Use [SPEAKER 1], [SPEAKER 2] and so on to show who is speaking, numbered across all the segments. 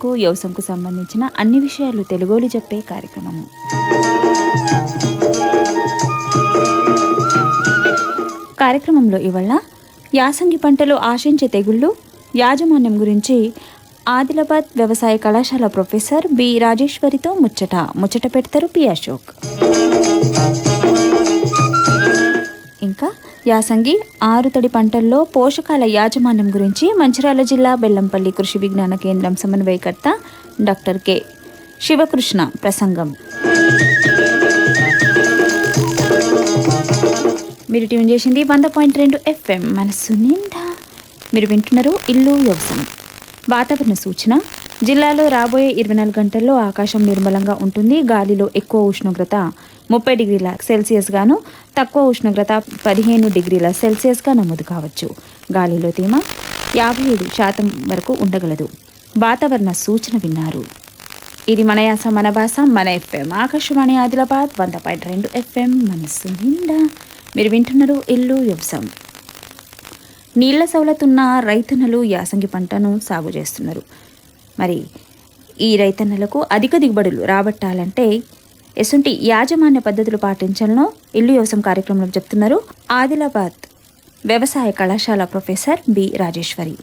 [SPEAKER 1] రైతన్నులకు వ్యవసాయంకు సంబంధించిన అన్ని విషయాలు తెలుగులో చెప్పే కార్యక్రమము. కార్యక్రమంలో ఇవాళ యాసంగి పంటలు ఆశించే తెగుళ్ళు యాజమాన్యం గురించి ఆదిలాబాద్ వ్యవసాయ కళాశాల ప్రొఫెసర్ బి రాజేశ్వరితో ముచ్చట. ముచ్చట పెడతారు పి అశోక్. యాసంగి ఆరుతడి పంటల్లో పోషకాల యాజమాన్యం గురించి మంచిర్యాల జిల్లా బెల్లంపల్లి కృషి విజ్ఞాన కేంద్రం సమన్వయకర్త డాక్టర్ కె. శివకృష్ణ ప్రసంగం. మీరు ట్యూన్ చేసింది వంద పాయింట్ రెండు ఎఫ్ఎం. మనసు నిండా. మీరు వింటున్నారు ఇల్లు వ్యవసాయం. వాతావరణ సూచన. జిల్లాలో రాబోయే ఇరవై నాలుగు గంటల్లో ఆకాశం నిర్మలంగా ఉంటుంది. గాలిలో ఎక్కువ ఉష్ణోగ్రత ముప్పై డిగ్రీల సెల్సియస్గాను తక్కువ ఉష్ణోగ్రత పదిహేను డిగ్రీల సెల్సియస్గా నమోదు కావచ్చు. గాలిలో తేమ యాభై ఏడు శాతం వరకు ఉండగలదు. వాతావరణ సూచన విన్నారు. ఇది మన యాస మన భాష మన ఎఫ్ఎం. ఆకాశవాణి ఆదిలాబాద్ వంద పాయింట్ రెండు ఎఫ్ఎం మనస్సు నిండా మీరు వింటున్నారు ఇల్లు వ్యవసాయం. నీళ్ళ సవలతున్న రైతన్నలు యాసంగి పంటను సాగు చేస్తున్నారు. మరి ఈ రైతన్నలకు అధిక దిగుబడులు రాబట్టాలంటే ఎసుంటి యాజమాన్య పద్ధతులు పాటించాలనో ఇల్లు వ్యవసాయం కార్యక్రమంలో చెప్తున్నారు ఆదిలాబాద్ వ్యవసాయ కళాశాల ప్రొఫెసర్ బి రాజేశ్వరి.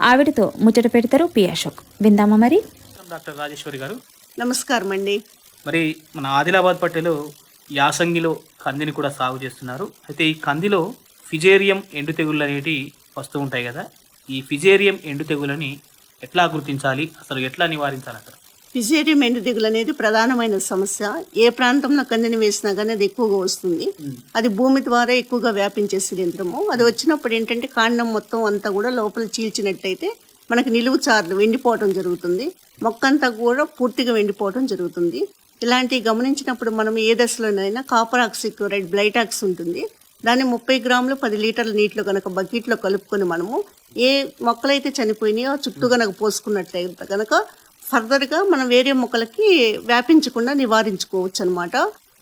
[SPEAKER 1] ఆవిడతో ముచ్చట పెడతారు పి అశోక్. విందామా మరి?
[SPEAKER 2] డాక్టర్ రాజేశ్వరి గారు.
[SPEAKER 3] నమస్కారం అండి.
[SPEAKER 2] మరి మన ఆదిలాబాద్ పట్టెలో యాసంగిలో కందిని కూడా సాగు చేస్తున్నారు. అయితే ఈ కందిలో ఫిజేరియం ఎండు తెగుళ్ళు అనేటివి వస్తూ ఉంటాయి కదా. ఈ ఫిజేరియం ఎండు తెగులని ఎట్లా గుర్తించాలి? అసలు ఎట్లా నివారించాలి అసలు
[SPEAKER 3] పిజేరియం ఎండుదిగులు అనేది ప్రధానమైన సమస్య. ఏ ప్రాంతంలో కందిని వేసినా కానీ అది ఎక్కువగా వస్తుంది. అది భూమి ద్వారా ఎక్కువగా వ్యాపించే శిలీంద్రము. అది వచ్చినప్పుడు ఏంటంటే కాండం మొత్తం అంతా కూడా లోపల చీల్చినట్లయితే మనకు నిలువు చార్లు వెండిపోవటం జరుగుతుంది. మొక్క అంతా కూడా పూర్తిగా వెండిపోవటం జరుగుతుంది. ఇలాంటివి గమనించినప్పుడు మనం ఏ దశలోనైనా కాపర్ ఆక్సిక్లోరైడ్ బ్లైటాక్స్ ఉంటుంది. దాన్ని ముప్పై గ్రాములు పది లీటర్ల నీటిలో కనుక బకెట్లో కలుపుకొని మనము ఏ మొక్కలైతే చనిపోయినాయో చుట్టూ కనుక పోసుకున్నట్లయితే కనుక ఫర్దర్గా మనం వేరే మొక్కలకి వ్యాపించకుండా నివారించుకోవచ్చు అనమాట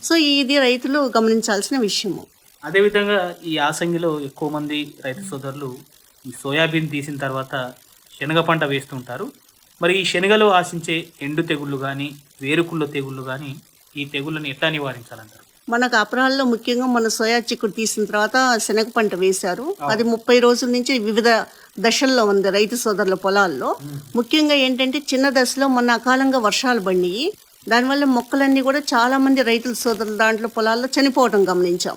[SPEAKER 3] సో ఇది రైతులు గమనించాల్సిన విషయము.
[SPEAKER 2] అదేవిధంగా ఈ యాసంగిలో ఎక్కువ మంది రైతు సోదరులు ఈ సోయాబీన్ తీసిన తర్వాత శనగ పంట వేస్తుంటారు. మరి ఈ శనగలో ఆశించే ఎండు తెగుళ్ళు కానీ వేరుకుళ్ళ తెగుళ్ళు కానీ ఈ తెగుళ్ళని ఎట్లా నివారించాలంటారు?
[SPEAKER 3] మనకు అపరాల్లో ముఖ్యంగా మన సోయా చిక్కుడు తీసిన తర్వాత శనగ పంట వేశారు. అది ముప్పై రోజుల నుంచి వివిధ దశల్లో ఉంది రైతు సోదరుల పొలాల్లో. ముఖ్యంగా ఏంటంటే చిన్న దశలో మొన్న అకాలంగా వర్షాలు పడినాయి. దానివల్ల మొక్కలన్నీ కూడా చాలా మంది రైతుల సోదరుల దాంట్లో పొలాల్లో చనిపోవడం గమనించాం.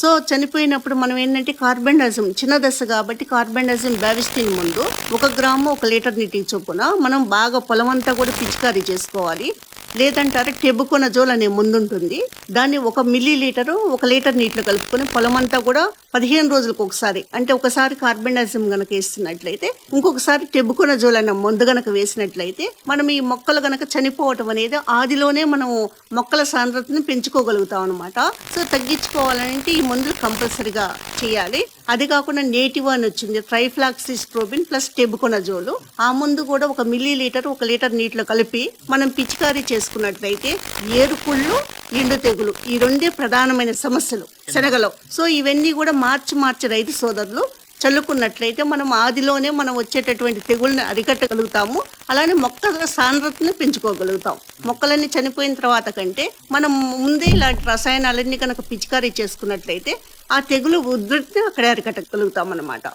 [SPEAKER 3] సో చనిపోయినప్పుడు మనం ఏంటంటే కార్బెండాజిమ్ చిన్న దశ కాబట్టి కార్బెండాజిమ్ బ్యావిస్టిన్ ముందు ఒక గ్రాము ఒక లీటర్ నీటికి చొప్పున మనం బాగా పొలం అంతా కూడా పిచికారీ చేసుకోవాలి. లేదంటారు టెబుకొనజోల్ అనే ముందు ఉంటుంది దాన్ని ఒక మిల్లీ లీటరు ఒక లీటర్ నీటిలో కలుపుకొని పొలం అంతా కూడా పదిహేను రోజులకు ఒకసారి అంటే ఒకసారి కార్బెండాజిమ్ గనక వేస్తున్నట్లయితే ఇంకొకసారి టెబుకొనజోల్ అనే మందు గనక వేసినట్లయితే మనం ఈ మొక్కలు గనక చనిపోవటం అనేది ఆదిలోనే మనం మొక్కల సాంద్రతను పెంచుకోగలుగుతాం అనమాట సో తగ్గించుకోవాలంటే ఈ మందులు కంపల్సరిగా చేయాలి. అది కాకుండా నేటివ్ అని వచ్చింది. ట్రైఫ్లాక్సిస్ ప్రోబిన్ ప్లస్ టెబుకొనజోలు ఆ ముందు కూడా ఒక మిల్లీ లీటర్ ఒక లీటర్ నీటిలో కలిపి మనం పిచికారీ చేసుకున్నట్లయితే ఏరుకుళ్ళు ఎండు తెగులు ఈ రెండే ప్రధానమైన సమస్యలు శనగలో. సో ఇవన్నీ కూడా మార్చి మార్చి రైతు సోదరులు చల్లుకున్నట్లయితే మనం ఆదిలోనే మనం వచ్చేటటువంటి తెగుల్ని అరికట్టగలుగుతాము. అలానే మొక్కల సాంద్రతని పెంచుకోగలుగుతాం. మొక్కలన్నీ చనిపోయిన తర్వాత కంటే మనం ముందే ఇలాంటి రసాయనాలన్నీ కనుక పిచికారీ చేసుకున్నట్లయితే ఆ తెగులు ఉధృతిని అక్కడే అరికట్టగలుగుతాం అన్నమాట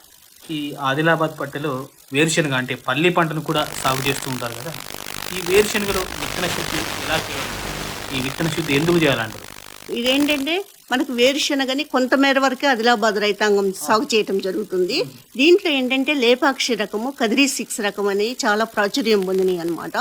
[SPEAKER 2] ఈ ఆదిలాబాద్ పట్టెలో వేరుశనగ అంటే పల్లి పంటను కూడా సాగు చేస్తూ ఉంటారు కదా. ఈ వేరుశనగలో విత్తన శుద్ధి ఎలా చేయాలి? ఈ విత్తన శుద్ధి ఎందుకు చేయాలంటారు?
[SPEAKER 3] ఇదేంటంటే మనకు వేరుశనగని కొంతమేర వరకే ఆదిలాబాద్ రైతాంగం సాగు చేయటం జరుగుతుంది. దీంట్లో ఏంటంటే లేపాక్షి రకము కదిరి సిక్స్ రకం అనేవి చాలా ప్రాచుర్యం పొందినాయి అనమాట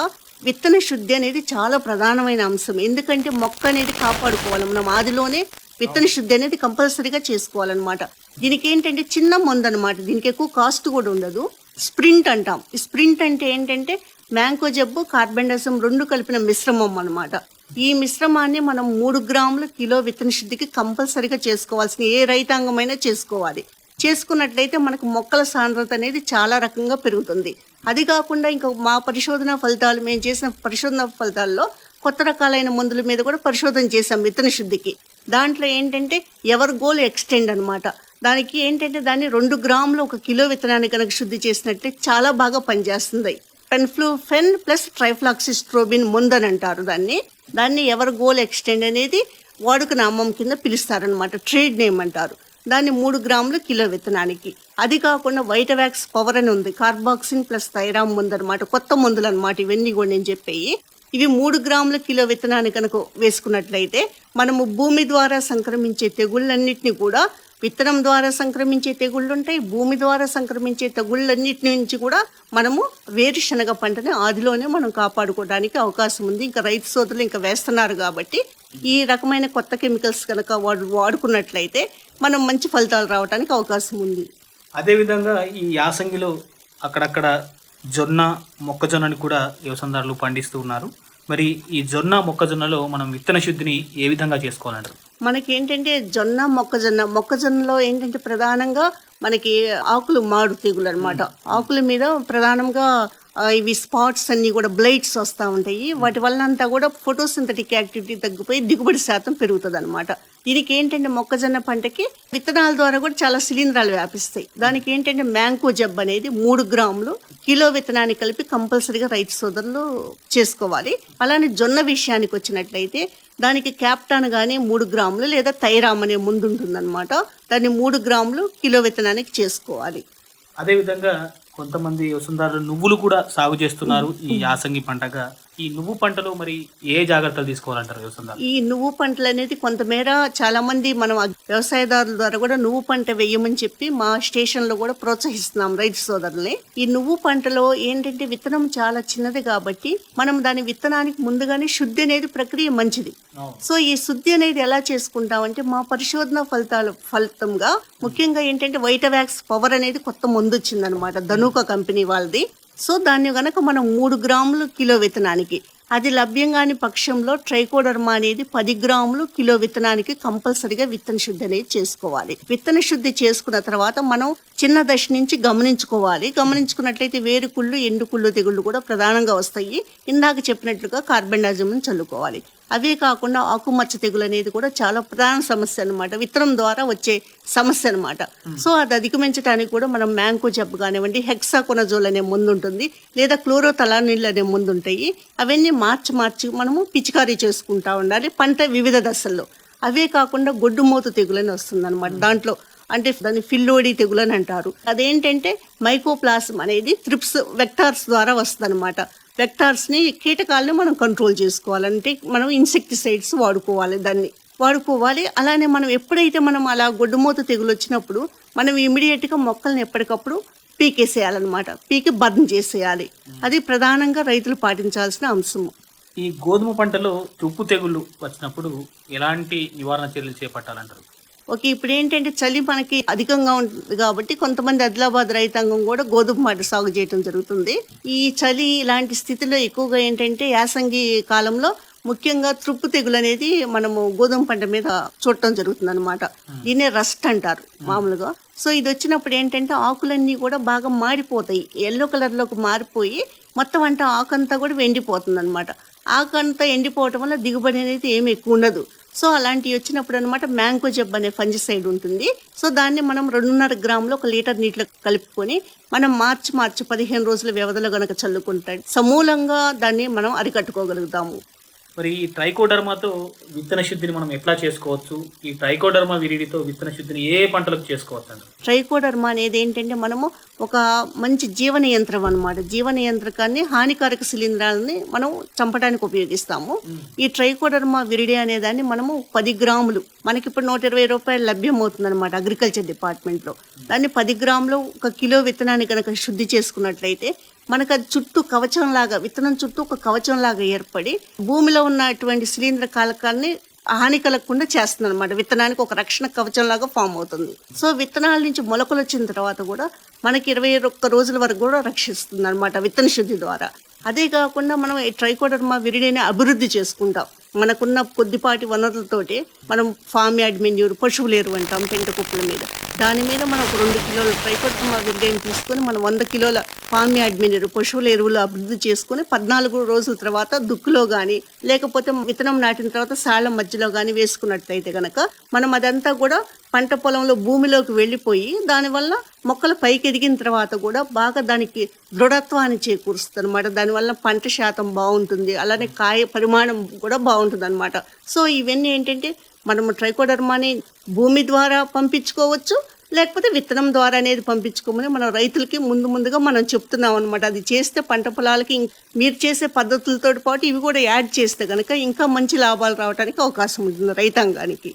[SPEAKER 3] విత్తన శుద్ధి అనేది చాలా ప్రధానమైన అంశం. ఎందుకంటే మొక్క అనేది కాపాడుకోవాలి. మనం ఆదిలోనే విత్తన శుద్ధి అనేది కంపల్సరీగా చేసుకోవాలన్నమాట. దీనికి ఏంటంటే చిన్న మందు అనమాట దీనికి ఎక్కువ కాస్ట్ కూడా ఉండదు. స్ప్రింట్ అంటాం. స్ప్రింట్ అంటే ఏంటంటే మ్యాంగో జబ్బు కార్బెండజం రెండు కలిపిన మిశ్రమం అనమాట ఈ మిశ్రమాన్ని మనం మూడు గ్రాముల కిలో విత్తన శుద్ధికి కంపల్సరిగా చేసుకోవాల్సిన ఏ రైతాంగమైనా చేసుకోవాలి. చేసుకున్నట్లయితే మనకు మొక్కల సాంద్రత అనేది చాలా రకంగా పెరుగుతుంది. అది కాకుండా ఇంకా మా పరిశోధన ఫలితాలు మేము చేసిన పరిశోధన ఫలితాల్లో కొత్త రకాలైన మందుల మీద కూడా పరిశోధన చేసాం విత్తన శుద్ధికి. దాంట్లో ఏంటంటే ఎవర్ గోల్ ఎక్స్టెండ్ అన్నమాట. దానికి ఏంటంటే దాన్ని రెండు గ్రాములు ఒక కిలో విత్తనాన్ని కనుక శుద్ధి చేసినట్టే చాలా బాగా పనిచేస్తుంది. పెన్ఫ్లూఫెన్ ప్లస్ ట్రైఫ్లాక్సిస్ట్రోబిన్ ముందని అంటారు దాన్ని. దాన్ని ఎవరు గోల్ ఎక్స్టెండ్ అనేది వాడుక నామం కింద పిలుస్తారనమాట ట్రేడ్ నేమ్ అంటారు. దాన్ని మూడు గ్రాములు కిలో విత్తనానికి. అది కాకుండా వైటవాక్స్ పవర్ అని ఉంది. కార్బాక్సిన్ ప్లస్ థైరామ్ ముందనమాట కొత్త మందులు అనమాట ఇవన్నీ కూడా నేను చెప్పేవి ఇవి మూడు గ్రాముల కిలో విత్తనాన్ని కనుక వేసుకున్నట్లయితే మనము భూమి ద్వారా సంక్రమించే తెగుళ్ళన్నిటిని కూడా విత్తనం ద్వారా సంక్రమించే తెగుళ్ళు ఉంటాయి భూమి ద్వారా సంక్రమించే తెగుళ్ళన్నిటి నుంచి కూడా మనము వేరుశనగ పంటని ఆదిలోనే మనం కాపాడుకోవడానికి అవకాశం ఉంది. ఇంకా రైతు సోదరులు ఇంకా వేస్తున్నారు కాబట్టి ఈ రకమైన కొత్త కెమికల్స్ కనుక వాడు వాడుకున్నట్లయితే మనం మంచి ఫలితాలు రావడానికి అవకాశం ఉంది.
[SPEAKER 2] అదేవిధంగా ఈ యాసంగిలో అక్కడక్కడ జొన్న మొక్కజొన్నని కూడా వ్యవసాయదారులు పండిస్తూ ఉన్నారు. మరి ఈ జొన్న మొక్కజొన్నలో మనం విత్తన శుద్ధిని ఏ విధంగా చేసుకోవాలంటారు?
[SPEAKER 3] మనకి ఏంటంటే జొన్న మొక్కజొన్న మొక్కజొన్నలో ఏంటంటే ప్రధానంగా మనకి ఆకులు మాడు తెగులు అనమాట ఆకుల మీద ప్రధానంగా ఇవి స్పాట్స్ అన్ని కూడా బ్లైట్స్ వస్తూ ఉంటాయి. వాటి వల్ల అంతా కూడా ఫోటోసింథటిక్ యాక్టివిటీ తగ్గిపోయి దిగుబడి శాతం పెరుగుతుంది అనమాట దీనికి ఏంటంటే మొక్కజొన్న పంటకి విత్తనాల ద్వారా కూడా చాలా శిలీంధ్రాలు వ్యాపిస్తాయి. దానికి ఏంటంటే మ్యాంకో జబ్ అనేది మూడు గ్రాములు కిలో విత్తనాన్ని కలిపి కంపల్సరీగా రైతు సోదరులు చేసుకోవాలి. అలానే జొన్న విషయానికి వచ్చినట్లయితే దానికి క్యాప్టాన్ కానీ మూడు గ్రాములు లేదా థైరామ్ అనే ముందు ఉంటుందన్నమాట దాన్ని మూడు గ్రాములు కిలో విత్తనానికి చేసుకోవాలి.
[SPEAKER 2] అదేవిధంగా కొంతమంది వ్యవసాయదారులు నువ్వులు కూడా సాగు చేస్తున్నారు ఈ యాసంగి పంటగా. ఈ నువ్వు పంటలో మరి ఏ జాగ్రత్తలు తీసుకోవాలంటారు
[SPEAKER 3] ఈ నువ్వు పంటలు అనేది కొంతమేర చాలా మంది మనం వ్యవసాయదారుల ద్వారా కూడా నువ్వు పంట వేయమని చెప్పి మా స్టేషన్లో కూడా ప్రోత్సహిస్తున్నాం రైతు సోదరుల్ని. ఈ నువ్వు పంటలో ఏంటంటే విత్తనం చాలా చిన్నది కాబట్టి మనం దాని విత్తనానికి ముందుగానే శుద్ధి అనేది ప్రక్రియ మంచిది. సో ఈ శుద్ధి అనేది ఎలా చేసుకుంటామంటే మా పరిశోధన ఫలితాలు ఫలితంగా ముఖ్యంగా ఏంటంటే వైటవాక్స్ పవర్ అనేది కొత్త మందు వచ్చిందనమాట. ధనుక కంపెనీ వాళ్ళది. సో దాన్ని గనక మనం మూడు గ్రాములు కిలో విత్తనానికి అది లభ్యం కాని పక్షంలో ట్రైకోడర్మా అనేది పది గ్రాములు కిలో విత్తనానికి కంపల్సరిగా విత్తన శుద్ధి అనేది చేసుకోవాలి. విత్తన శుద్ధి చేసుకున్న తర్వాత మనం చిన్న దశ నుంచి గమనించుకోవాలి. గమనించుకున్నట్లయితే వేరు కుళ్ళు ఎండు కుళ్ళు తెగుళ్ళు కూడా ప్రధానంగా వస్తాయి. ఇందాక చెప్పినట్లుగా కార్బెండాజం చల్లుకోవాలి. అవే కాకుండా ఆకుమచ్చ తెగులు అనేది కూడా చాలా ప్రధాన సమస్య అన్నమాట. విత్తనం ద్వారా వచ్చే సమస్య అన్నమాట. సో అది అధిగమించడానికి కూడా మనం మ్యాంకో జబ్బు కానివ్వండి హెక్సాకొనజోల్ అనే ముందు ఉంటుంది లేదా క్లోరోతలానిల్ అనే ముందు ఉంటాయి. అవన్నీ మార్చి మార్చి మనము పిచికారీ చేసుకుంటా ఉండాలి. పంట వివిధ దశల్లో. అవే కాకుండా గొడ్డుమూత తెగులని వస్తుంది దాంట్లో. అంటే దాన్ని ఫిల్లోడి తెగులు అని అంటారు. అదేంటంటే మైకోప్లాస్మ్ అనేది త్రిప్స్ వెక్టార్స్ ద్వారా వస్తుంది వెక్టార్స్ని కీటకాలను మనం కంట్రోల్ చేసుకోవాలంటే మనం ఇన్సెక్టిసైడ్స్ వాడుకోవాలి దాన్ని. వాడుకోవాలి. అలానే మనం ఎప్పుడైతే మనం అలా గొడ్డుమూత తెగులు వచ్చినప్పుడు మనం ఇమీడియట్గా మొక్కల్ని ఎప్పటికప్పుడు పీకేసేయాలన్నమాట. పీకి బర్న్ చేసేయాలి. అది ప్రధానంగా రైతులు పాటించాల్సిన అంశము
[SPEAKER 2] ఈ గోధుమ పంటలో తుప్పు తెగుళ్ళు వచ్చినప్పుడు ఎలాంటి నివారణ చర్యలు చేపట్టాలంటారు?
[SPEAKER 3] ఓకే ఇప్పుడు ఏంటంటే చలి మనకి అధికంగా ఉంటుంది కాబట్టి కొంతమంది ఆదిలాబాద్ రైతాంగం కూడా గోధుమ పంట సాగు చేయడం జరుగుతుంది. ఈ చలి ఇలాంటి స్థితిలో ఎక్కువగా ఏంటంటే యాసంగి కాలంలో ముఖ్యంగా తృప్పు తెగులు అనేది మనము గోధుమ పంట మీద చూడటం జరుగుతుంది అనమాట దీన్నే రస్ట్ అంటారు మామూలుగా. సో ఇది వచ్చినప్పుడు ఏంటంటే ఆకులన్నీ కూడా బాగా మాడిపోతాయి. ఎల్లో కలర్లోకి మారిపోయి మొత్తం అంతా ఆకంతా కూడా ఎండిపోతుంది అనమాట ఆకంతా ఎండిపోవటం వల్ల దిగుబడి అనేది ఏమి ఎక్కువ ఉండదు. సో అలాంటివి వచ్చినప్పుడు అనమాట మ్యాంగో జబ్ అనే ఫంజిసైడ్ ఉంటుంది. సో దాన్ని మనం రెండున్నర గ్రాములు ఒక లీటర్ నీటిలో కలుపుకొని మనం మార్చి మార్చి పదిహేను రోజుల వ్యవధిలో గనక చల్లుకుంటాం సమూలంగా దాన్ని మనం అరికట్టుకోగలుగుతాము.
[SPEAKER 2] మరి ఈ ట్రైకోడర్మాతో విత్తన శుద్ధిని మనం ఎట్లా చేసుకోవచ్చు? ఈ ట్రైకోడర్మా విరిడితో విత్తన శుద్ధిని ఏ పంటలకు చేసుకోవచ్చు అంటారు
[SPEAKER 3] ట్రైకోడర్మా అనేది ఏంటంటే మనము ఒక మంచి జీవన యంత్రం అనమాట జీవన యంత్రకాన్ని హానికారక శిలీంధ్రాలని మనం చంపడానికి ఉపయోగిస్తాము. ఈ ట్రైకోడర్మా విరిడి అనే దాన్ని మనము పది గ్రాములు మనకి ఇప్పుడు నూట ఇరవై రూపాయలు లభ్యమవుతుంది అనమాట అగ్రికల్చర్ డిపార్ట్మెంట్లో దాన్ని పది గ్రాములు ఒక కిలో విత్తనాన్ని కనుక శుద్ధి చేసుకున్నట్లయితే మనకు అది చుట్టూ కవచంలాగా విత్తనం చుట్టూ ఒక కవచంలాగా ఏర్పడి భూమిలో ఉన్నటువంటి శిలీంద్ర కాలకాన్ని హాని కలగకుండా చేస్తుంది అనమాట విత్తనానికి ఒక రక్షణ కవచంలాగా ఫామ్ అవుతుంది. సో విత్తనాల నుంచి మొలకలు వచ్చిన తర్వాత కూడా మనకి ఇరవై ఒక్క రోజుల వరకు కూడా రక్షిస్తుంది అనమాట విత్తన శుద్ధి ద్వారా. అదే కాకుండా మనం ఈ ట్రైకోడర్మా విరిడిని అభివృద్ధి చేసుకుంటాం. మనకున్న కొద్దిపాటి వనరులతోటి మనం ఫామ్ యాడ్ మెన్యూర్ పశువుల ఎరువు అంటాం పెంట కుప్పల మీద. దాని మీద మనం ఒక రెండు కిలోల ట్రైకోడర్మా విరిడిని తీసుకొని మనం వంద కిలోల ఫామ్ యాడ్ మెన్యూర్ పశువుల ఎరువులు అభివృద్ధి చేసుకొని పద్నాలుగు రోజుల తర్వాత దుక్కులో కానీ లేకపోతే విత్తనం నాటిన తర్వాత సాళ్ళ మధ్యలో కానీ వేసుకున్నట్లయితే కనుక మనం అదంతా కూడా పంట పొలంలో భూమిలోకి వెళ్ళిపోయి దానివల్ల మొక్కలు పైకి ఎదిగిన తర్వాత కూడా బాగా దానికి దృఢత్వాన్ని చేకూరుస్తుంది అనమాట దానివల్ల పంట శాతం బాగుంటుంది. అలానే కాయ పరిమాణం కూడా బాగుంటుంది. అనమాట సో ఇవన్నీ ఏంటంటే మనము ట్రైకోడర్మాని భూమి ద్వారా పంపించుకోవచ్చు లేకపోతే విత్తనం ద్వారా అనేది పంపించుకోమని మనం రైతులకి ముందు ముందుగా మనం చెప్తున్నాం అనమాట అది చేస్తే పంట పొలాలకి మీరు చేసే పద్ధతులతో పాటు ఇవి కూడా యాడ్ చేస్తే కనుక ఇంకా మంచి లాభాలు రావడానికి అవకాశం ఉంటుంది రైతాంగానికి.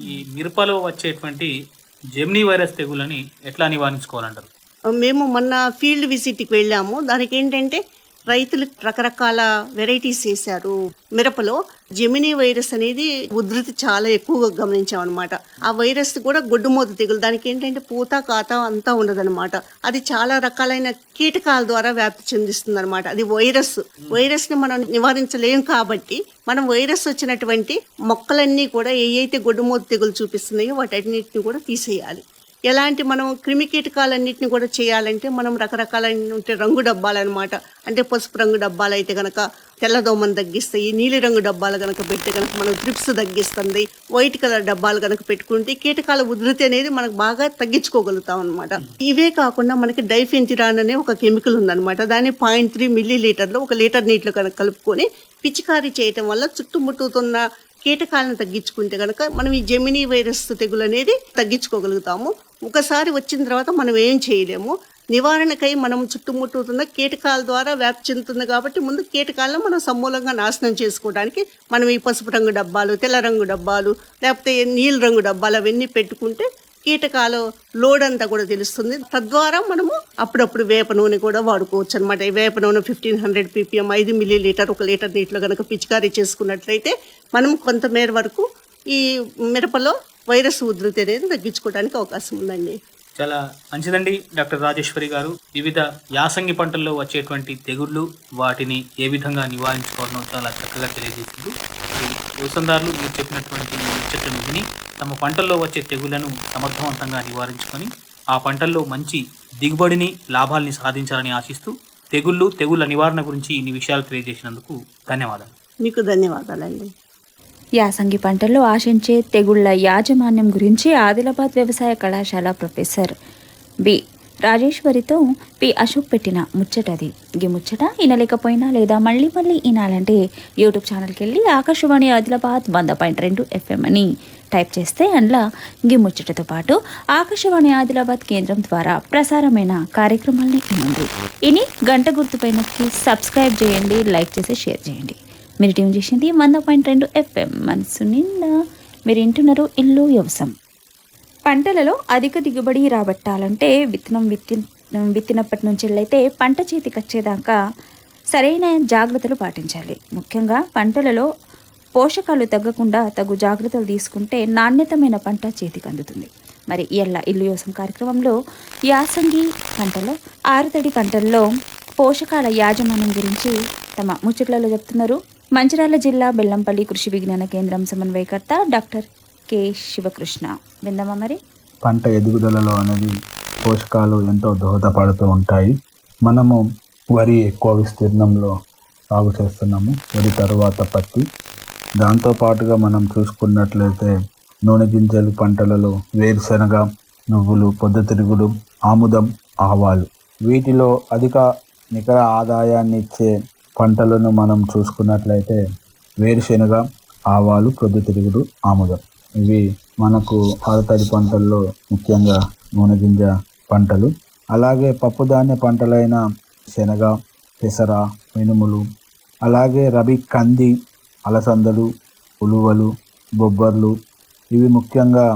[SPEAKER 2] ఈ మిరపలో వచ్చేటువంటి జెమినీ వైరస్ తెగులని ఎట్లా నివారించుకోవాలంటారు?
[SPEAKER 3] మేము మొన్న ఫీల్డ్ విజిట్కి వెళ్ళాము. దానికి ఏంటంటే రైతులు రకరకాల వెరైటీస్ వేశారు మిరపలో జెమినీ వైరస్ అనేది ఉధృతి చాలా ఎక్కువగా గమనించాం అనమాట ఆ వైరస్ కూడా గొడ్డుమూత తెగులు దానికి ఏంటంటే పూత కాత అంతా ఉండదన్నమాట. అది చాలా రకాలైన కీటకాల ద్వారా వ్యాప్తి చెందిస్తుంది అనమాట అది వైరస్. వైరస్ని మనం నివారించలేం కాబట్టి మనం వైరస్ వచ్చినటువంటి మొక్కలన్నీ కూడా ఏ అయితే గొడ్డుమూత తెగులు చూపిస్తున్నాయో వాటన్నిటిని కూడా తీసేయాలి. ఎలాంటి మనం క్రిమికీటకాలన్నింటిని కూడా చేయాలంటే మనం రకరకాలైన ఉంటే రంగు డబ్బాలు అనమాట అంటే పసుపు రంగు డబ్బాలు అయితే కనుక తెల్లదోమను తగ్గిస్తాయి నీలి రంగు డబ్బాలు కనుక పెడితే కనుక మనం ట్రిప్స్ తగ్గిస్తుంది వైట్ కలర్ డబ్బాలు కనుక పెట్టుకుంటే కీటకాల ఉధృతి అనేది మనకు బాగా తగ్గించుకోగలుగుతాం అనమాట ఇవే కాకుండా మనకి డైఫెంజిరాన్ అనే ఒక కెమికల్ ఉందన్నమాట. దాన్ని పాయింట్ త్రీ మిల్లీ లీటర్లో ఒక లీటర్ నీటిలో కనుక కలుపుకొని పిచికారీ చేయటం వల్ల చుట్టుముట్టుతున్న కీటకాలను తగ్గించుకుంటే కనుక మనం ఈ జెమినీ వైరస్ తెగులు అనేది తగ్గించుకోగలుగుతాము. ఒకసారి వచ్చిన తర్వాత మనం ఏం చేయలేము. నివారణకై మనం చుట్టుముట్టుతున్న కీటకాల ద్వారా వ్యాప్తి చెందుతుంది కాబట్టి ముందు కీటకాలను మనం సమూలంగా నాశనం చేసుకోవడానికి మనం ఈ పసుపు రంగు డబ్బాలు తెల్ల రంగు డబ్బాలు లేకపోతే నీలి రంగు డబ్బాలు అవన్నీ పెట్టుకుంటే కీటకాలు లోడ్ అంతా కూడా తెలుస్తుంది. తద్వారా మనము అప్పుడప్పుడు వేప నూనె కూడా వాడుకోవచ్చు అనమాట ఈ వేప నూనె ఫిఫ్టీన్ హండ్రెడ్ పీపీఎం ఐదు మిల్లీ లీటర్ ఒక లీటర్ నీటిలో కనుక పిచికారీ చేసుకున్నట్లయితే మనం కొంతమేర వరకు ఈ మిరపలో వైరస్ ఉధృతి అనేది తగ్గించుకోవడానికి అవకాశం ఉందండి.
[SPEAKER 2] చాలా మంచిదండి డాక్టర్ రాజేశ్వరి గారు. వివిధ యాసంగి పంటల్లో వచ్చేటువంటి తెగుళ్ళు వాటిని ఏ విధంగా నివారించుకోవడం చాలా చక్కగా తెలియజేసింది. మరి వ్యవసాయదారులు మీరు చెప్పినటువంటి చట్టం విని తమ పంటల్లో వచ్చే తెగుళ్ళను సమర్థవంతంగా నివారించుకొని ఆ పంటల్లో మంచి దిగుబడిని లాభాల్ని సాధించాలని ఆశిస్తూ తెగుళ్ళు తెగుళ్ళ నివారణ గురించి ఇన్ని విషయాలు తెలియజేసినందుకు ధన్యవాదాలు.
[SPEAKER 3] మీకు ధన్యవాదాలండి.
[SPEAKER 1] యాసంగి పంటల్లో ఆశించే తెగుళ్ళ యాజమాన్యం గురించి ఆదిలాబాద్ వ్యవసాయ కళాశాల ప్రొఫెసర్ బి. రాజేశ్వరితో పి. అశోక్ పెట్టిన ముచ్చటది ఈ ముచ్చట వినలేకపోయినా లేదా మళ్ళీ మళ్ళీ వినాలంటే యూట్యూబ్ ఛానల్కి వెళ్ళి ఆకాశవాణి ఆదిలాబాద్ వంద పాయింట్ రెండు ఎఫ్ఎం అని టైప్ చేస్తే అందులో గి ముచ్చటతో పాటు ఆకాశవాణి ఆదిలాబాద్ కేంద్రం ద్వారా ప్రసారమైన కార్యక్రమాల్ని వినండి. ఇని గంట గుర్తుపై నొక్కి సబ్స్క్రైబ్ చేయండి లైక్ చేసి షేర్ చేయండి. మీరు ట్యూన్ చేసింది వంద పాయింట్ రెండు ఎఫ్ఎం మనసు నిండా. మీరు వింటున్నారు ఇల్లు వ్యవసాయం పంటలలో అధిక దిగుబడి రాబట్టాలంటే విత్తనం విత్తి విత్తినప్పటి నుంచి అయితే పంట చేతికి వచ్చేదాకా సరైన జాగ్రత్తలు పాటించాలి. ముఖ్యంగా పంటలలో పోషకాలు తగ్గకుండా తగు జాగ్రత్తలు తీసుకుంటే నాణ్యతమైన పంట చేతికి అందుతుంది. మరి ఎల్ల ఇల్లు యోసం కార్యక్రమంలో యాసంగి పంటలో ఆరుతడి పంటల్లో పోషకాల యాజమాన్యం గురించి తమ ముచ్చట్లలో చెప్తున్నారు. మంచిర్యాల జిల్లా బెల్లంపల్లి కృషి విజ్ఞాన కేంద్రం సమన్వయకర్త డాక్టర్ కె శివకృష్ణ. విందామా మరి?
[SPEAKER 4] పంట ఎదుగుదలలో అనేది పోషకాలు ఎంతో దోహదపడుతూ ఉంటాయి. మనము వరి ఎక్కువ విస్తీర్ణంలో సాగు చేస్తున్నాము. వరి తరువాత పత్తి దాంతో పాటుగా మనం చూసుకున్నట్లయితే నూనె గింజలు పంటలలో వేరుశనగ నువ్వులు పొద్దుతిరుగుడు ఆముదం ఆవాలు. వీటిలో అధిక నికర ఆదాయాన్ని ఇచ్చే పంటలను మనం చూసుకున్నట్లయితే వేరుశనగ ఆవాలు పొద్దుతిరుగుడు ఆముదం. ఇవి మనకు ఆరుతడి పంటల్లో ముఖ్యంగా నూనె గింజ పంటలు. అలాగే పప్పుధాన్య పంటలైన శనగ పెసర మినుములు అలాగే రబీ కంది అలసందలు ఉలువలు బొబ్బర్లు ఇవి ముఖ్యంగా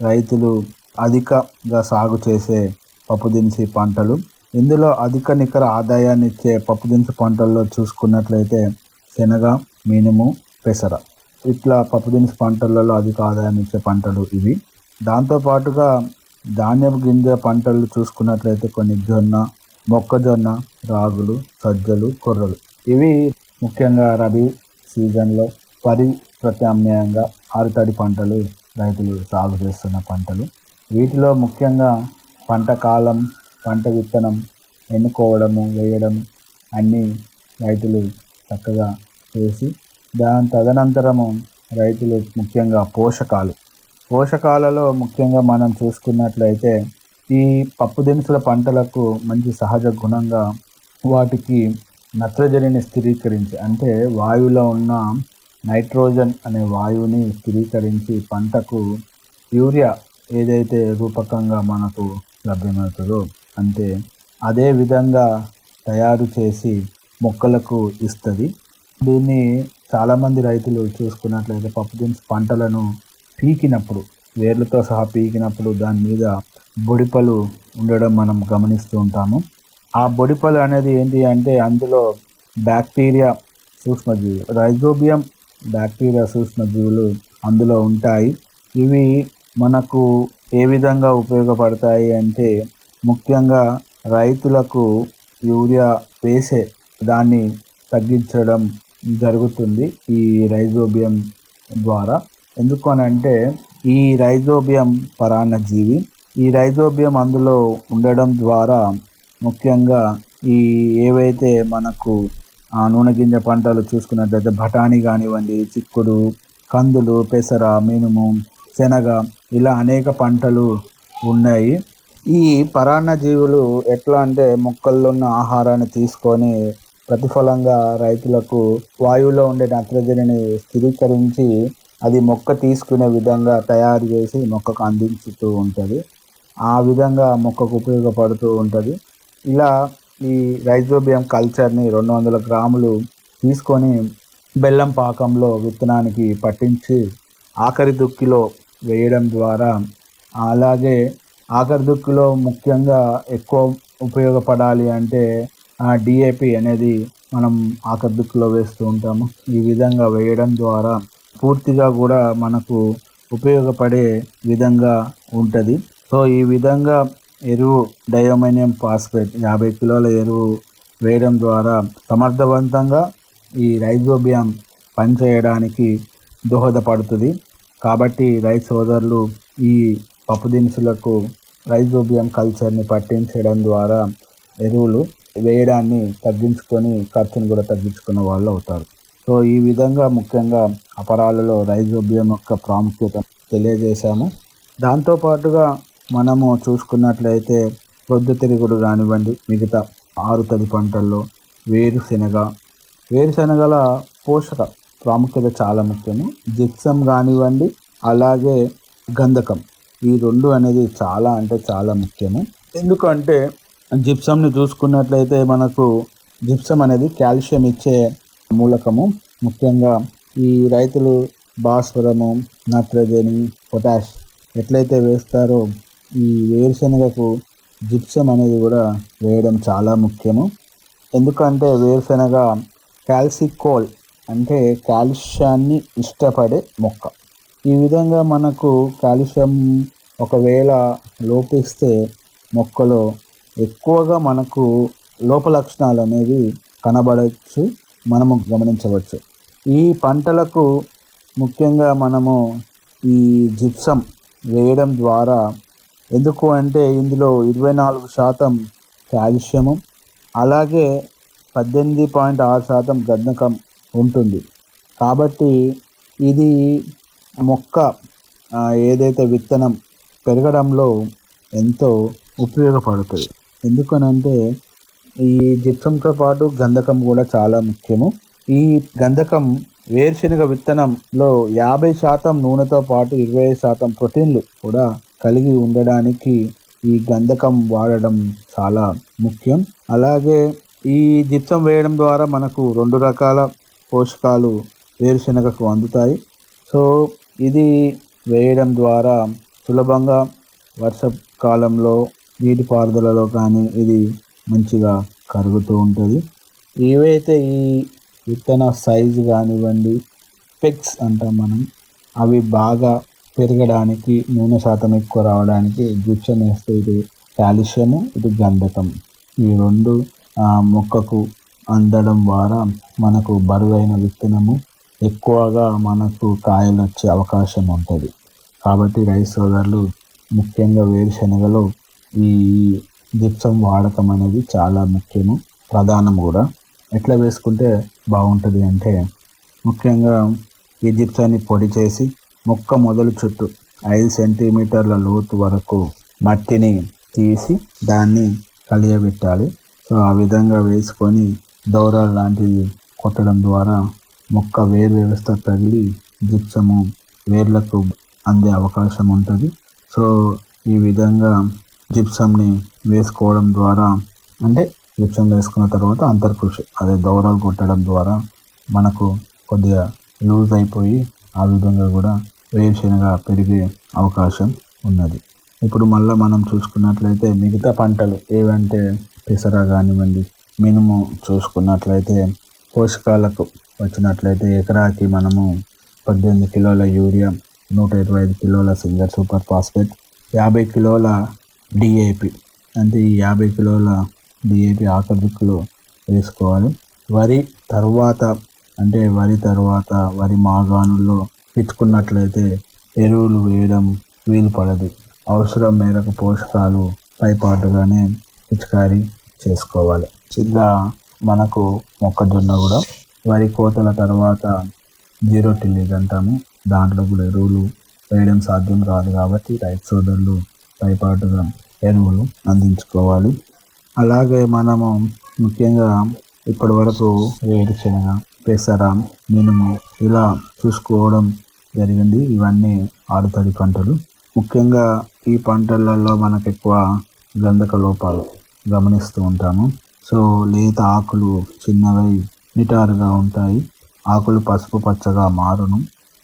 [SPEAKER 4] రైతులు అధికంగా సాగు చేసే పప్పుదినుసు పంటలు. ఇందులో అధిక నికర ఆదాయాన్ని ఇచ్చే పప్పు దినుసు పంటల్లో చూసుకున్నట్లయితే శనగ మినుము పెసర. ఇట్లా పప్పుదినుసు పంటలలో అధిక ఆదాయాన్ని ఇచ్చే పంటలు ఇవి. దాంతో పాటుగా ధాన్యపు గింజ పంటలు చూసుకున్నట్లయితే కొన్ని జొన్న మొక్కజొన్న రాగులు సజ్జలు కొర్రలు. ఇవి ముఖ్యంగా రబీ సీజన్లో వరి ప్రత్యామ్నాయంగా ఆరుతడి పంటలు రైతులు సాగు చేస్తున్న పంటలు. వీటిలో ముఖ్యంగా పంట కాలం పంట విత్తనం ఎన్నుకోవడము వేయడం అన్నీ రైతులు చక్కగా చేసి దాని తదనంతరము రైతులు ముఖ్యంగా పోషకాలు. పోషకాలలో ముఖ్యంగా మనం చూసుకున్నట్లయితే ఈ పప్పు దినుసుల పంటలకు మంచి సహజ గుణంగా వాటికి నత్రజనిని స్థిరీకరించి అంటే వాయువులో ఉన్న నైట్రోజన్ అనే వాయువుని స్థిరీకరించి పంటకు యూరియా ఏదైతే రూపకంగా మనకు లభ్యమవుతుందో అంటే అదే విధంగా తయారు చేసి మొక్కలకు ఇస్తుంది. దీన్ని చాలామంది రైతులు చూసుకున్నట్లయితే పప్పు దినుసు పంటలను పీకినప్పుడు వేర్లతో సహా పీకినప్పుడు దాని మీద బొడిపలు ఉండడం మనం గమనిస్తూ ఉంటాము. ఆ బొడిపలు అనేది ఏంటి అంటే అందులో బ్యాక్టీరియా సూక్ష్మజీవులు రైజోబియం బ్యాక్టీరియా సూక్ష్మజీవులు అందులో ఉంటాయి. ఇవి మనకు ఏ విధంగా ఉపయోగపడతాయి అంటే ముఖ్యంగా రైతులకు యూరియా వేసే దాన్ని తగ్గించడం జరుగుతుంది ఈ రైజోబియం ద్వారా. ఎందుకనంటే ఈ రైజోబియం పరాన్నజీవి ఈ రైజోబియం అందులో ఉండడం ద్వారా ముఖ్యంగా ఈ ఏవైతే మనకు ఆ నూనె గింజ పంటలు చూసుకున్నట్లయితే బఠానీ కానివ్వండి చిక్కుడు కందులు పెసర మినుము శనగ ఇలా అనేక పంటలు ఉన్నాయి. ఈ పరాన్న జీవులు ఎట్లా అంటే మొక్కల్లో ఉన్న ఆహారాన్ని తీసుకొని ప్రతిఫలంగా రైతులకు వాయువులో ఉండే నత్రజనిని స్థిరీకరించి అది మొక్క తీసుకునే విధంగా తయారు చేసి మొక్కకు అందించుతూ ఉంటుంది. ఆ విధంగా మొక్కకు ఉపయోగపడుతూ ఉంటుంది. ఇలా ఈ రైజోబియం కల్చర్ని రెండు వందల గ్రాములు తీసుకొని బెల్లం పాకంలో విత్తనానికి పట్టించి ఆఖరి దుక్కిలో వేయడం ద్వారా అలాగే ఆఖరి దుక్కిలో ముఖ్యంగా ఎక్కువ ఉపయోగపడాలి అంటే డిఏపి అనేది మనం ఆఖరి దుక్కిలో వేస్తూ ఉంటాము. ఈ విధంగా వేయడం ద్వారా పూర్తిగా కూడా మనకు ఉపయోగపడే విధంగా ఉంటుంది. సో ఈ విధంగా ఎరువు డయోమైనియం ఫాస్ఫేట్ యాభై కిలోల ఎరువు వేయడం ద్వారా సమర్థవంతంగా ఈ రైజోబియం పనిచేయడానికి దోహదపడుతుంది. కాబట్టి రైతు సోదరులు ఈ పప్పు దినుసులకు రైజోబియం కల్చర్ని పట్టించడం ద్వారా ఎరువులు వేయడాన్ని తగ్గించుకొని ఖర్చును కూడా తగ్గించుకున్న వాళ్ళు అవుతారు. సో ఈ విధంగా ముఖ్యంగా అపరాలలో రైజోబియం యొక్క ప్రాముఖ్యత తెలియజేశాము. దాంతోపాటుగా మనము చూసుకున్నట్లయితే పొద్దుతిరుగుడు కానివ్వండి మిగతా ఆరు తడి పంటల్లో వేరుశెనగ. వేరుశెనగల పోషక ప్రాముఖ్యత చాలా ముఖ్యము. జిప్సం కానివ్వండి అలాగే గంధకం. ఈ రెండు అనేది చాలా అంటే చాలా ముఖ్యము. ఎందుకంటే జిప్సంని చూసుకున్నట్లయితే మనకు జిప్సం అనేది కాల్షియం ఇచ్చే మూలకము. ముఖ్యంగా ఈ రైతులు భాస్వరము నత్రజని పొటాష్ ఎట్లయితే వేస్తారో ఈ వేరుశనగకు జిప్సం అనేది కూడా వేయడం చాలా ముఖ్యము. ఎందుకంటే వేరుశనగ కాల్సికోల్ అంటే కాల్షియాన్ని ఇష్టపడే మొక్క. ఈ విధంగా మనకు కాల్షియం ఒకవేళ లోపిస్తే మొక్కలో ఎక్కువగా మనకు లోప లక్షణాలు అనేవి కనబడవచ్చు మనము గమనించవచ్చు. ఈ పంటలకు ముఖ్యంగా మనము ఈ జిప్సం వేయడం ద్వారా ఎందుకు అంటే ఇందులో ఇరవై నాలుగు శాతం కాల్షియము అలాగే పద్దెనిమిది పాయింట్ ఆరు శాతం గంధకం ఉంటుంది. కాబట్టి ఇది మొక్క ఏదైతే విత్తనం పెరగడంలో ఎంతో ఉపయోగపడుతుంది. ఎందుకనంటే ఈ జిప్సంతో పాటు గంధకం కూడా చాలా ముఖ్యము. ఈ గంధకం వేరుశనగ విత్తనంలో యాభై శాతం నూనెతో పాటు ఇరవై శాతం ప్రోటీన్లు కూడా కలిగి ఉండడానికి ఈ గంధకం వాడడం చాలా ముఖ్యం. అలాగే ఈ జిప్సం వేయడం ద్వారా మనకు రెండు రకాల పోషకాలు వేరుశనగకు అందుతాయి. సో ఇది వేయడం ద్వారా సులభంగా వర్షకాలంలో నీటిపారుదలలో కానీ ఇది మంచిగా కరుగుతూ ఉంటుంది. ఏవైతే ఈ విత్తన సైజు కానివ్వండి పెక్స్ అంటాం మనం అవి బాగా పెరగడానికి నూనె శాతం ఎక్కువ రావడానికి గుచ్చం వేస్తే ఇది కాల్షియము ఇది గంధకం. ఈ రెండు మొక్కకు అందడం ద్వారా మనకు బరువైన విత్తనము ఎక్కువగా మనకు కాయలు వచ్చే అవకాశం ఉంటుంది. కాబట్టి రైస్ సోదరులు ముఖ్యంగా వేరుశనగలో ఈ జిప్సం వాడకం అనేది చాలా ముఖ్యము ప్రధానం కూడా. ఎట్లా వేసుకుంటే బాగుంటుంది అంటే ముఖ్యంగా ఈ జిప్సాన్ని పొడి చేసి మొక్క మొదలు చుట్టూ ఐదు సెంటీమీటర్ల లోతు వరకు మట్టిని తీసి దాన్ని కలియబెట్టాలి. సో ఆ విధంగా వేసుకొని దౌరాలు లాంటివి కొట్టడం ద్వారా మొక్క వేరు వ్యవస్థ తగిలి జిప్సము వేర్లకు అందే అవకాశం ఉంటుంది. సో ఈ విధంగా జిప్సంని వేసుకోవడం ద్వారా అంటే జిప్సం వేసుకున్న తర్వాత అంతర్కృషి అదే దౌరాలు కొట్టడం ద్వారా మనకు కొద్దిగా లూజ్ అయిపోయి ఆ విధంగా కూడా వేరుశనగ పెరిగే అవకాశం ఉన్నది. ఇప్పుడు మళ్ళీ మనం చూసుకున్నట్లయితే మిగతా పంటలు ఏవంటే పెసర కానివ్వండి మినుము చూసుకున్నట్లయితే పోషకాలకు వచ్చినట్లయితే ఎకరాకి మనము పద్దెనిమిది కిలోల యూరియా నూట ఇరవై ఐదు కిలోల సింగర్ సూపర్ ఫాస్ఫేట్ యాభై కిలోల డిఏపి. అంటే ఈ యాభై కిలోల డిఏపి ఆఖరి వేసుకోవాలి. వరి తర్వాత అంటే వరి తరువాత వరి మాగాణుల్లో పిచ్చుకున్నట్లయితే ఎరువులు వేయడం వీలు పడదు అవసరం మేరకు పోషకాలు పైపాటుగానే పిచికారీ చేసుకోవాలి. చిన్న మనకు మొక్కజొన్న కూడా వరి కోతల తర్వాత జీరో టిల్లేజ్ అంటాము. దాంట్లో కూడా ఎరువులు వేయడం సాధ్యం కాదు కాబట్టి రైతు సోదరులు పైపాటుగా ఎరువులు అందించుకోవాలి. అలాగే మనము ముఖ్యంగా ఇప్పటి వరకు వేరుశనగ పెసర మినుము ఇలా చూసుకోవడం జరిగింది. ఇవన్నీ ఆరుతడి పంటలు. ముఖ్యంగా ఈ పంటలలో మనకు ఎక్కువ గంధక లోపాలు గమనిస్తూ ఉంటాము. సో లేత ఆకులు చిన్నవై నిటారుగా ఉంటాయి. ఆకులు పసుపు పచ్చగా మారును.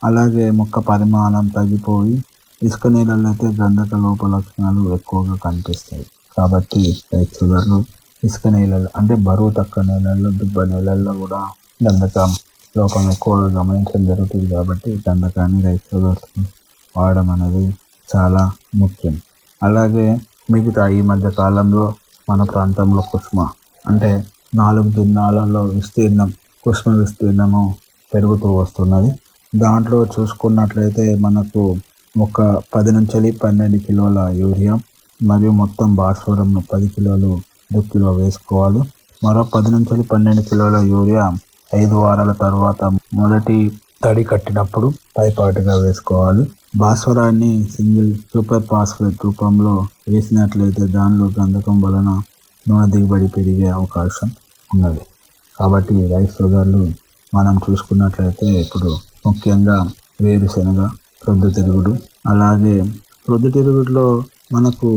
[SPEAKER 4] అలాగే మొక్క పరిమాణం తగ్గిపోయి ఇసుక నీళ్ళలో అయితే గంధక లోప లక్షణాలు ఎక్కువగా కనిపిస్తాయి. కాబట్టి రైతులు ఇసుక నీళ్ళలో అంటే బరువు తక్కువ నీళ్ళల్లో దుబ్బ నీళ్ళల్లో కూడా గంధకం లోపం ఎక్కువగా గమనించడం జరుగుతుంది కాబట్టి గంధకాన్ని రైతు వాడడం అనేది చాలా ముఖ్యం. అలాగే మిగతా ఈ మధ్య కాలంలో మన ప్రాంతంలో కుష్మ అంటే నాలుగు దినాలలో విస్తీర్ణం కుష్మ విస్తీర్ణము పెరుగుతూ వస్తున్నది. దాంట్లో చూసుకున్నట్లయితే మనకు ఒక పది నుంచి పన్నెండు కిలోల యూరియా మరియు మొత్తం భాస్వరం పది కిలోలు దుక్కిలో వేసుకోవాలి. మరో పది నుంచి పన్నెండు కిలోల యూరియా ఐదు వారాల తర్వాత మొదటి తడి కట్టినప్పుడు పైపాటుగా వేసుకోవాలి. భాస్వరాన్ని సింగిల్ సూపర్ ఫాస్ఫేట్ రూపంలో వేసినట్లయితే దానిలో గంధకం వలన నూనె దిగుబడి పెరిగే అవకాశం ఉన్నది. కాబట్టి రైస్ షుగర్లు మనం చూసుకున్నట్లయితే ఇప్పుడు ముఖ్యంగా వేరుశనగ ప్రొద్దుతిరుగుడు అలాగే ప్రొద్దుతిరుగుడులో మనకు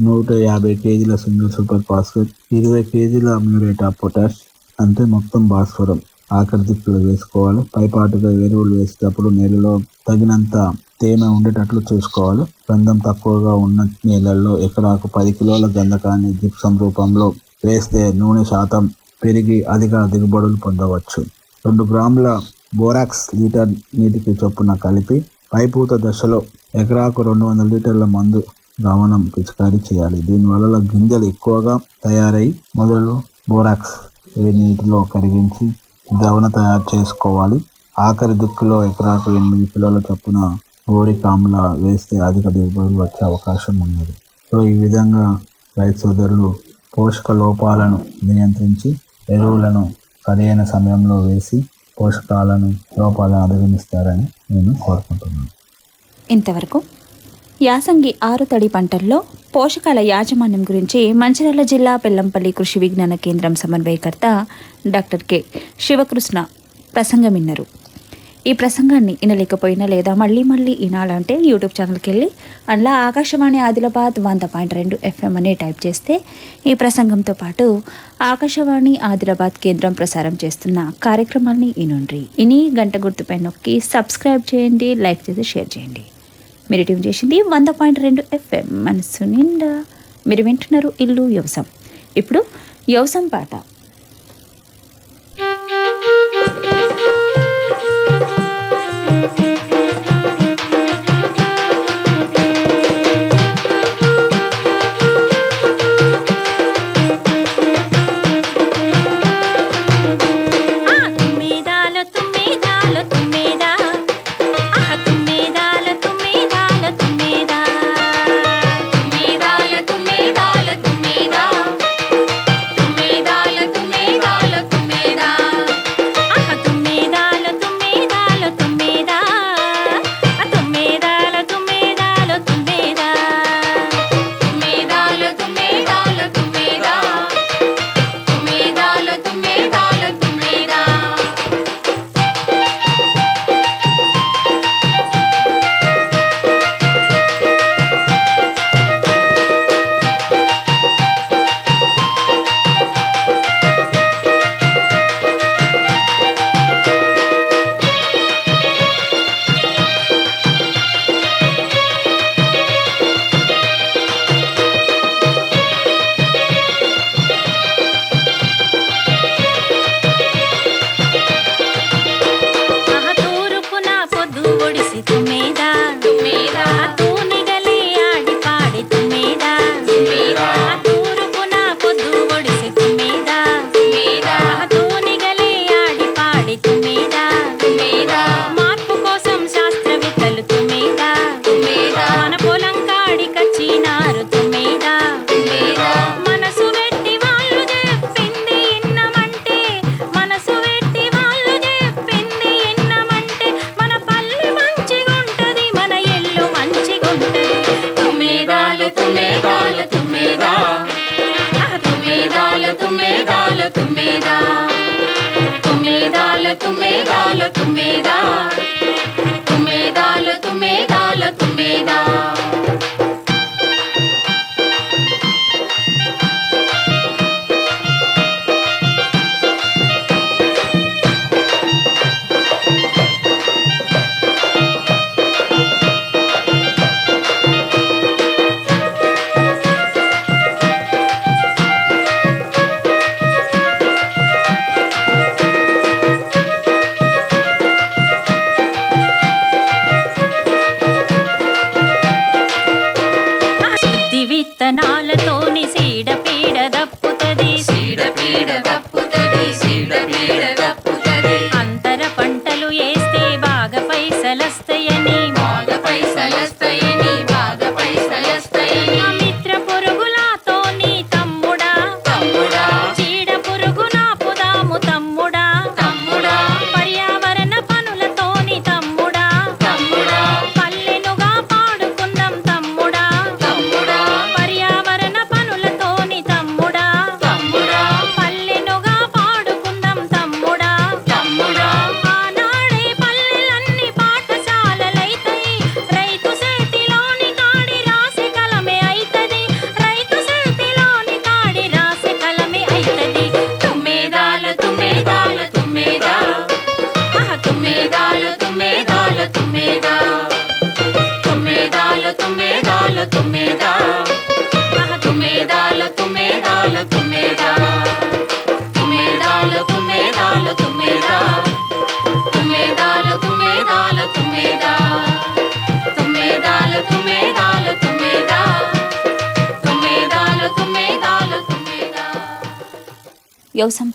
[SPEAKER 4] నూట యాభై కేజీల సింగిల్ సూపర్ ఫాస్ఫేట్ ఇరవై కేజీల మ్యూరేట్ ఆఫ్ పొటాష్ అంటే మొత్తం భాస్వరం. ఆఖరి వేసుకోవాలి. పైపాటుగా ఎరువులు వేసేటప్పుడు నేలలో తగినంత తేమ ఉండేటట్లు చూసుకోవాలి. గంధం తక్కువగా ఉన్న నేలల్లో ఎకరాకు పది కిలోల గంధకాన్ని జిప్సం రూపంలో వేస్తే నూనె శాతం పెరిగి అధిక దిగుబడులు పొందవచ్చు. రెండు గ్రాముల బోరాక్స్ లీటర్ నీటికి చొప్పున కలిపి పైపూత దశలో ఎకరాకు రెండు వందల లీటర్ల మందు గమనం పిచికారీ చేయాలి. దీనివల్ల గింజలు ఎక్కువగా తయారై మొదలు బోరాక్స్ ఈ నీటిలో కరిగించి దవన తయారు చేసుకోవాలి. ఆఖరి దుక్కులో ఎకరాకు ఎనిమిది కిలోల చొప్పున ఓడి ఆమ్ల వేస్తే అధిక దిగుబడులు వచ్చే అవకాశం ఉన్నది. సో ఈ విధంగా రైతు సోదరులు పోషక లోపాలను నియంత్రించి ఎరువులను సరైన సమయంలో వేసి పోషకాలను లోపాలను అధిగమిస్తారని నేను కోరుకుంటున్నాను.
[SPEAKER 1] ఇంతవరకు యాసంగి ఆరు తడి పంటల్లో పోషకాల యాజమాన్యం గురించి మంచిర్యాల జిల్లా పెల్లంపల్లి కృషి విజ్ఞాన కేంద్రం సమన్వయకర్త డాక్టర్ కె. శివకృష్ణ ప్రసంగం విన్నారు ఈ ప్రసంగాన్ని వినలేకపోయినా లేదా మళ్ళీ మళ్ళీ వినాలంటే యూట్యూబ్ ఛానల్కి వెళ్ళి అందులో ఆకాశవాణి ఆదిలాబాద్ వంద పాయింట్ రెండు ఎఫ్ఎం అని టైప్ చేస్తే ఈ ప్రసంగంతో పాటు ఆకాశవాణి ఆదిలాబాద్ కేంద్రం ప్రసారం చేస్తున్న కార్యక్రమాన్ని వినుండ్రి ఇని గంట గుర్తుపై నొక్కి సబ్స్క్రైబ్ చేయండి లైక్ చేసి షేర్ చేయండి. మీరు ట్యూన్ చేసింది వంద పాయింట్ రెండు ఎఫ్ఎం. మనసు నిండా మీరు వింటున్నారు ఇల్లు వ్యవసాయం. ఇప్పుడు వ్యవసాయం పాట.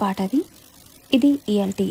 [SPEAKER 1] పాట అది ఇది ఇయాల్టి